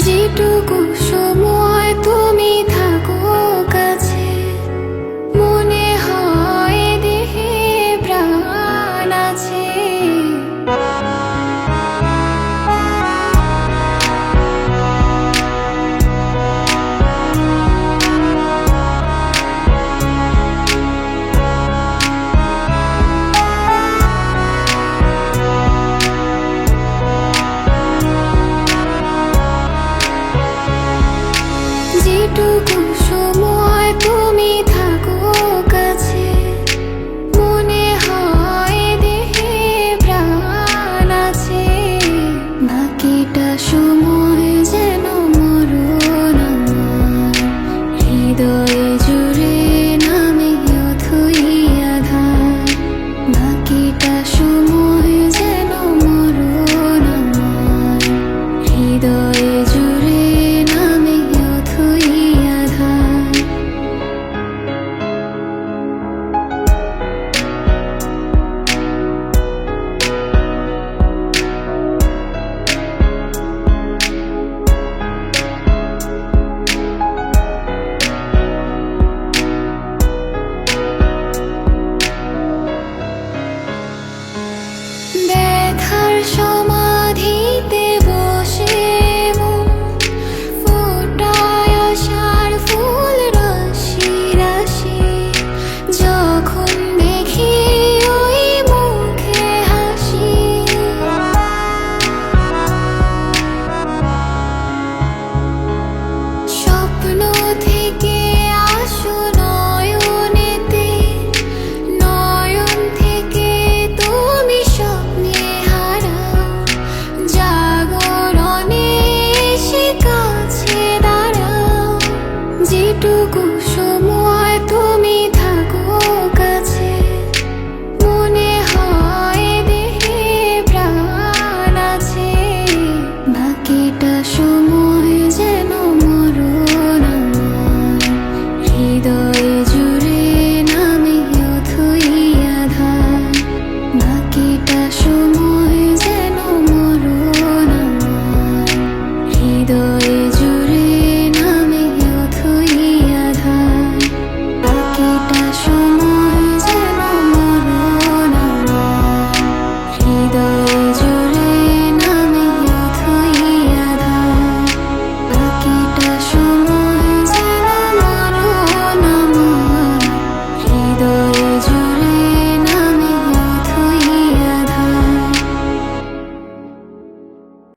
যেটুকু সময় যেটুকু সময় তুমি একটুকু সময় তুমি থাকো কাছে, মনে হয় দেহে প্রাণ আছে। বাকিটা সময় যেন মরণ হৃদয়ে জুড়ে নামে অথই আধার। বাকিটা সময় যেন মরণ হৃদয়ে